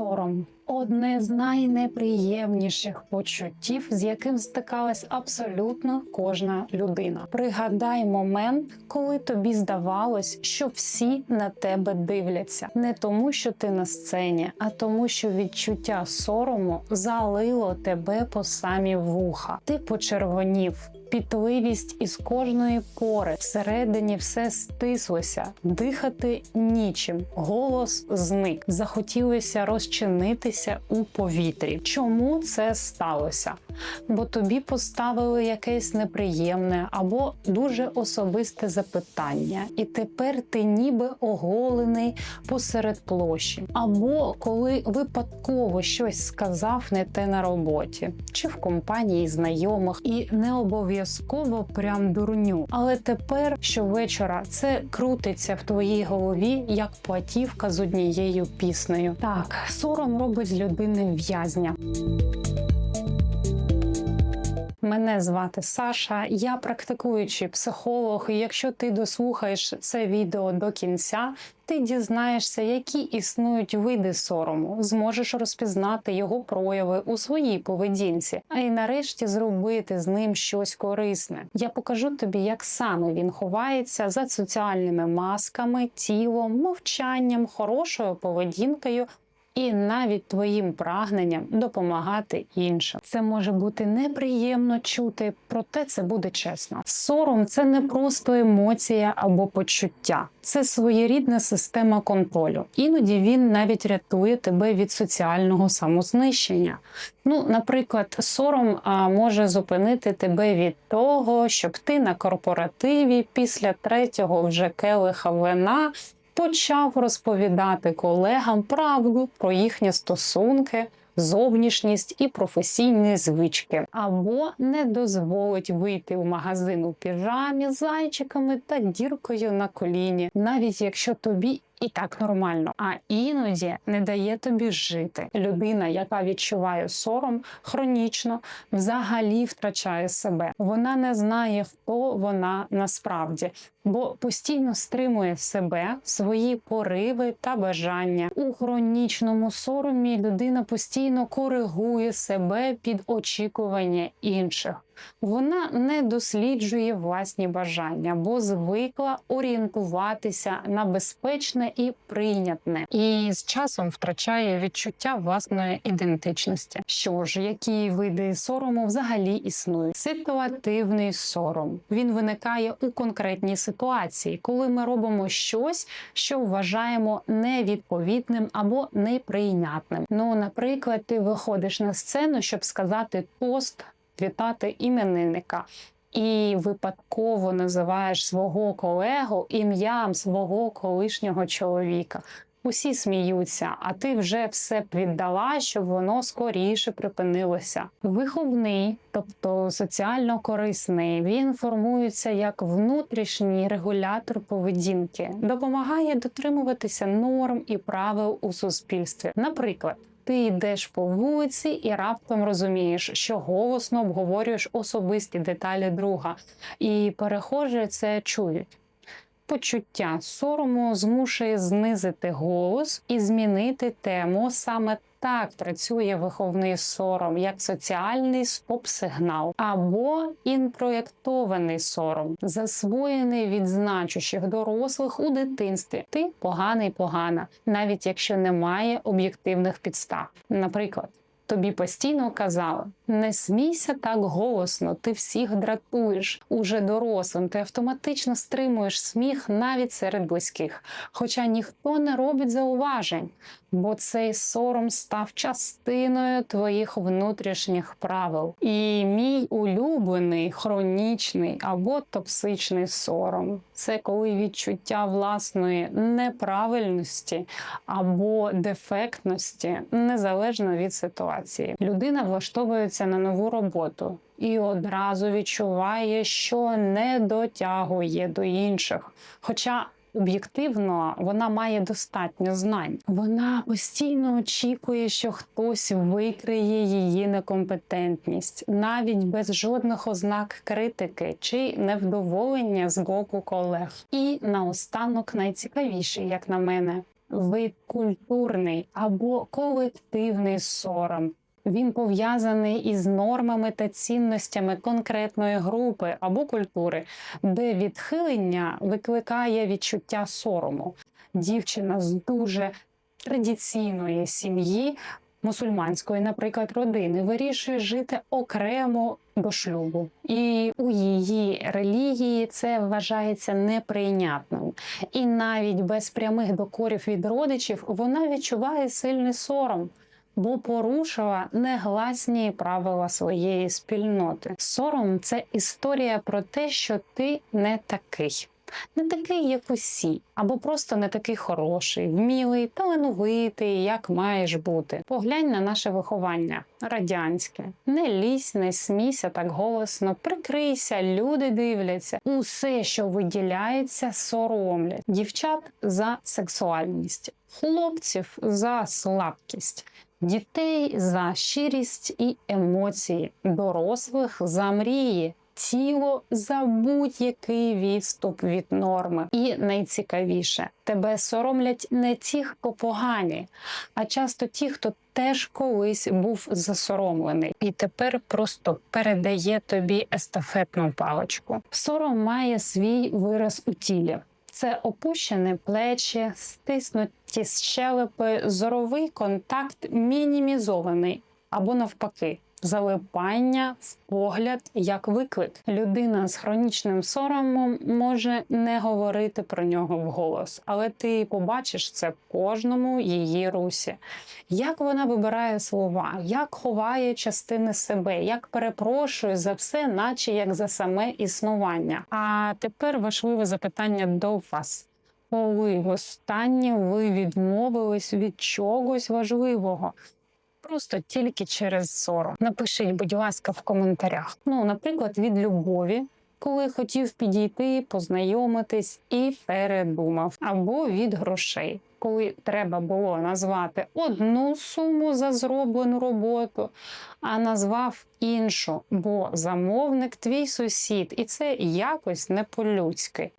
Сором одне з найнеприємніших почуттів, з яким стикалась абсолютно кожна людина. Пригадай момент, коли тобі здавалось, що всі на тебе дивляться, не тому, що ти на сцені, а тому, що відчуття сорому залило тебе по самі вуха. Ти почервонів. Пітливість із кожної пори всередині все стислося, дихати нічим, голос зник. Захотілося розчинитися у повітрі. Чому це сталося? Бо тобі поставили якесь неприємне або дуже особисте запитання, і тепер ти ніби оголений посеред площі, або коли випадково щось сказав не те на роботі, чи в компанії знайомих, і не обов'язково прям дурню. Але тепер щовечора це крутиться в твоїй голові як платівка з однією піснею. Так, сором робить з людини в'язня. Мене звати Саша, я практикуючий психолог. І якщо ти дослухаєш це відео до кінця, ти дізнаєшся, які існують види сорому, зможеш розпізнати його прояви у своїй поведінці, а й нарешті зробити з ним щось корисне. Я покажу тобі, як саме він ховається за соціальними масками, тілом, мовчанням, хорошою поведінкою і навіть твоїм прагненням допомагати іншим. Це може бути неприємно чути, проте це буде чесно. Сором це не просто емоція або почуття, це своєрідна система контролю. Іноді він навіть рятує тебе від соціального самознищення. Ну, наприклад, сором може зупинити тебе від того, щоб ти на корпоративі після третього вже келиха вина почав розповідати колегам правду про їхні стосунки, зовнішність і професійні звички, або не дозволить вийти в магазин у піжамі зайчиками та діркою на коліні, навіть якщо тобі. І так нормально, а іноді не дає тобі жити. Людина, яка відчуває сором, хронічно взагалі втрачає себе. Вона не знає, хто вона насправді, бо постійно стримує себе, свої пориви та бажання. У хронічному соромі людина постійно коригує себе під очікування інших. Вона не досліджує власні бажання, бо звикла орієнтуватися на безпечне і прийнятне, і з часом втрачає відчуття власної ідентичності. Що ж, які види сорому взагалі існують? Ситуативний сором він виникає у конкретній ситуації, коли ми робимо щось, що вважаємо невідповідним або неприйнятним. Ну, наприклад, ти виходиш на сцену, щоб сказати тост вітати іменинника. І випадково називаєш свого колегу ім'ям свого колишнього чоловіка. Усі сміються, а ти вже все віддала, щоб воно скоріше припинилося. Виховний, тобто соціально корисний, він формується як внутрішній регулятор поведінки, допомагає дотримуватися норм і правил у суспільстві. Наприклад. Ти йдеш по вулиці і раптом розумієш, що голосно обговорюєш особисті деталі друга, і перехожі це чують. Почуття сорому змушує знизити голос і змінити тему. Саме так працює виховний сором, як соціальний стоп-сигнал або інпроєктований сором, засвоєний від значущих дорослих у дитинстві. Ти поганий, погана, навіть якщо немає об'єктивних підстав. Наприклад. Тобі постійно казали, не смійся так голосно, ти всіх дратуєш. Уже дорослим ти автоматично стримуєш сміх навіть серед близьких. Хоча ніхто не робить зауважень, бо цей сором став частиною твоїх внутрішніх правил. І мій улюблений хронічний або токсичний сором це коли відчуття власної неправильності або дефектності незалежно від ситуації. Людина влаштовується на нову роботу і одразу відчуває, що не дотягує до інших. Хоча Об'єктивно, вона має достатньо знань. Вона постійно очікує, що хтось викриє її некомпетентність, навіть без жодних ознак критики чи невдоволення з боку колег. І наостанок найцікавіший, як на мене, вид культурний або колективний сором. Він пов'язаний із нормами та цінностями конкретної групи або культури, де відхилення викликає відчуття сорому. Дівчина з дуже традиційної сім'ї, мусульманської, наприклад, родини, вирішує жити окремо до шлюбу, і у її релігії це вважається неприйнятним. І навіть без прямих докорів від родичів вона відчуває сильний сором. Бо порушила негласні правила своєї спільноти. Сором це історія про те, що ти не такий, не такий, як усі, або просто не такий хороший, вмілий, талановитий, як маєш бути. Поглянь на наше виховання радянське. Не лізь, не смійся так голосно, прикрийся, люди дивляться. Усе, що виділяється, соромлять. Дівчат за сексуальність, хлопців за слабкість. Дітей за щирість і емоції, дорослих за мрії, тіло за будь-який відступ від норми. І найцікавіше, тебе соромлять не ті, хто погані, а часто ті, хто теж колись був засоромлений, і тепер просто передає тобі естафетну паличку. Сором має свій вираз у тілі. Це опущені плечі, стиснуті щелепи, зоровий контакт мінімізований або навпаки. Залипання в погляд як виклик. Людина з хронічним соромом може не говорити про нього вголос, але ти побачиш це в кожному її русі. Як вона вибирає слова, як ховає частини себе, як перепрошує за все, наче як за саме існування. А тепер важливе запитання до вас. Коли востаннє ви відмовились від чогось важливого? Просто тільки через сором. Напишіть, будь ласка, в коментарях. Ну, наприклад, від любові, коли хотів підійти, познайомитись і передумав, або від грошей, коли треба було назвати одну суму за зроблену роботу, а назвав іншу, бо замовник твій сусід, і це якось не по-людськи.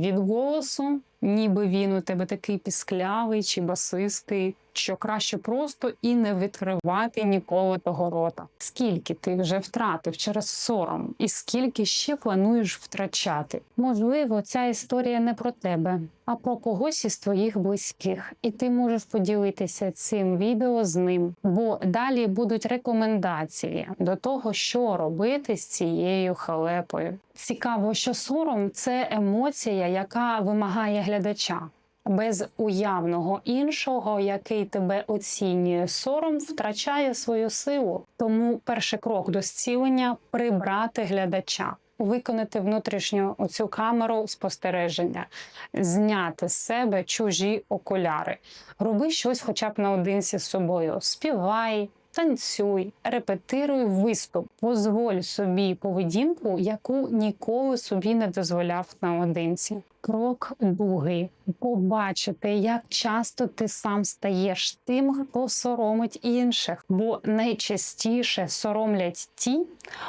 Від голосу, ніби він у тебе такий пісклявий чи басистий, що краще просто і не відкривати ніколи того рота. Скільки ти вже втратив через сором, і скільки ще плануєш втрачати? Можливо, ця історія не про тебе, а про когось із твоїх близьких, і ти можеш поділитися цим відео з ним, бо далі будуть рекомендації до того, що робити з цією халепою. Цікаво, що сором це емоція, яка вимагає глядача. Без уявного іншого, який тебе оцінює, сором втрачає свою силу. Тому перший крок до зцілення прибрати глядача, виконати внутрішню оцю камеру спостереження, зняти з себе чужі окуляри, роби щось, хоча б наодинці з собою. Співай. Танцюй, репетируй виступ, дозволь собі поведінку, яку ніколи собі не дозволяв наодинці. Крок другий побачити, як часто ти сам стаєш тим, хто соромить інших, бо найчастіше соромлять ті,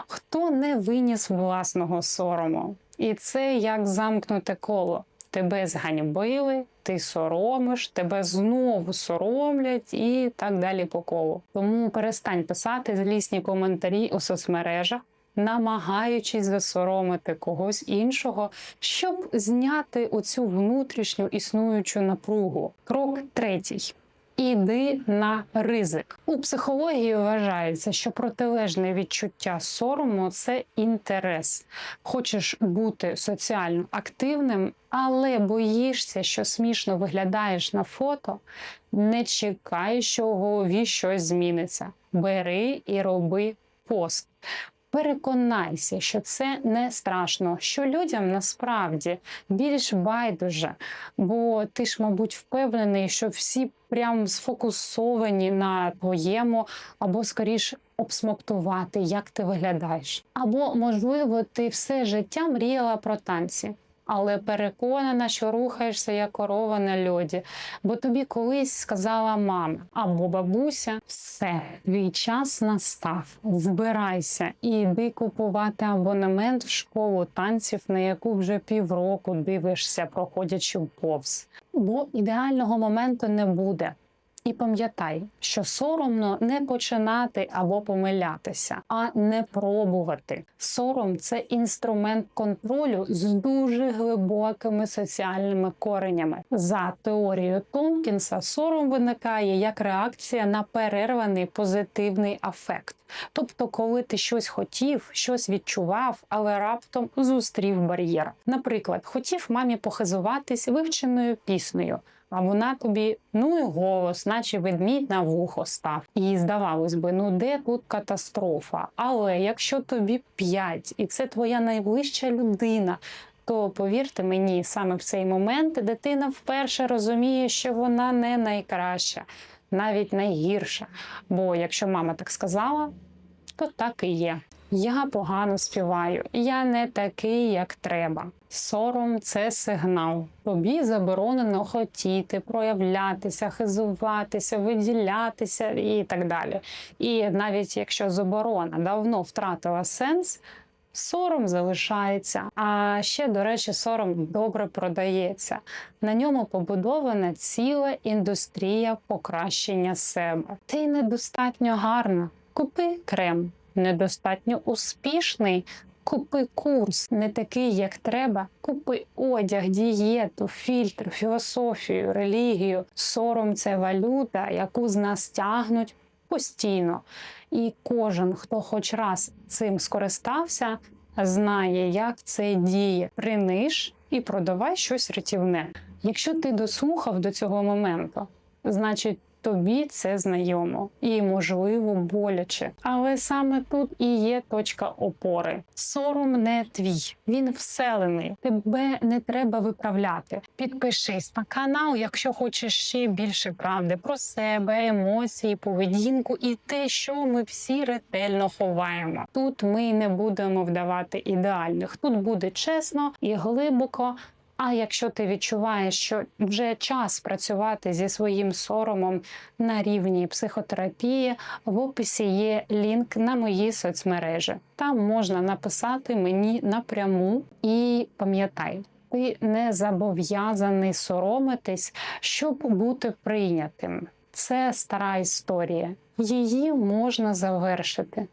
хто не виніс власного сорому. І це як замкнуте коло. Тебе зганьбили, ти соромиш, тебе знову соромлять і так далі по колу. Тому перестань писати злісні коментарі у соцмережах, намагаючись засоромити когось іншого, щоб зняти оцю внутрішню існуючу напругу. Крок третій. Іди на ризик. У психології вважається, що протилежне відчуття сорому це інтерес. Хочеш бути соціально активним, але боїшся, що смішно виглядаєш на фото. Не чекай, що у голові щось зміниться. Бери і роби пост. Переконайся, що це не страшно, що людям насправді більш байдуже, бо ти ж, мабуть, впевнений, що всі прям сфокусовані на твоєму, або скоріш обсмоктувати, як ти виглядаєш. Або, можливо, ти все життя мріяла про танці. Але переконана, що рухаєшся як корова на льоді, бо тобі колись сказала мама або бабуся, все, твій час настав. Збирайся і йди купувати абонемент в школу танців, на яку вже півроку дивишся, проходячи повз. бо ідеального моменту не буде. І пам'ятай, що соромно не починати або помилятися, а не пробувати. Сором це інструмент контролю з дуже глибокими соціальними коренями. За теорією Томкінса, сором виникає як реакція на перерваний позитивний афект. Тобто, коли ти щось хотів, щось відчував, але раптом зустрів бар'єр. Наприклад, хотів мамі похизуватись вивченою піснею. А вона тобі, ну і голос, наче ведмідь на вухо став. І здавалось би, ну де тут катастрофа? Але якщо тобі п'ять, і це твоя найближча людина. То повірте мені, саме в цей момент дитина вперше розуміє, що вона не найкраща, навіть найгірша. Бо якщо мама так сказала, то так і є. Я погано співаю, я не такий, як треба. Сором це сигнал. Тобі заборонено хотіти, проявлятися, хизуватися, виділятися і так далі. І навіть якщо заборона давно втратила сенс. Сором залишається. А ще, до речі, сором добре продається. На ньому побудована ціла індустрія покращення себе. Ти недостатньо гарна. Купи крем, недостатньо успішний. Купи курс не такий, як треба. Купи одяг, дієту, фільтр, філософію, релігію. Сором це валюта, яку з нас тягнуть постійно. І кожен, хто хоч раз цим скористався, знає, як це діє. Приниж і продавай щось рятівне. Якщо ти дослухав до цього моменту, значить тобі це знайомо і, можливо, боляче. Але саме тут і є точка опори. Сором не твій, він вселений. Тебе не треба виправляти. Підпишись на канал, якщо хочеш ще більше правди про себе, емоції, поведінку і те, що ми всі ретельно ховаємо. Тут ми не будемо вдавати ідеальних. Тут буде чесно і глибоко. А якщо ти відчуваєш, що вже час працювати зі своїм соромом на рівні психотерапії, в описі є лінк на мої соцмережі. Там можна написати мені напряму і пам'ятай. Ти не зобов'язаний соромитись, щоб бути прийнятим. Це стара історія. Її можна завершити.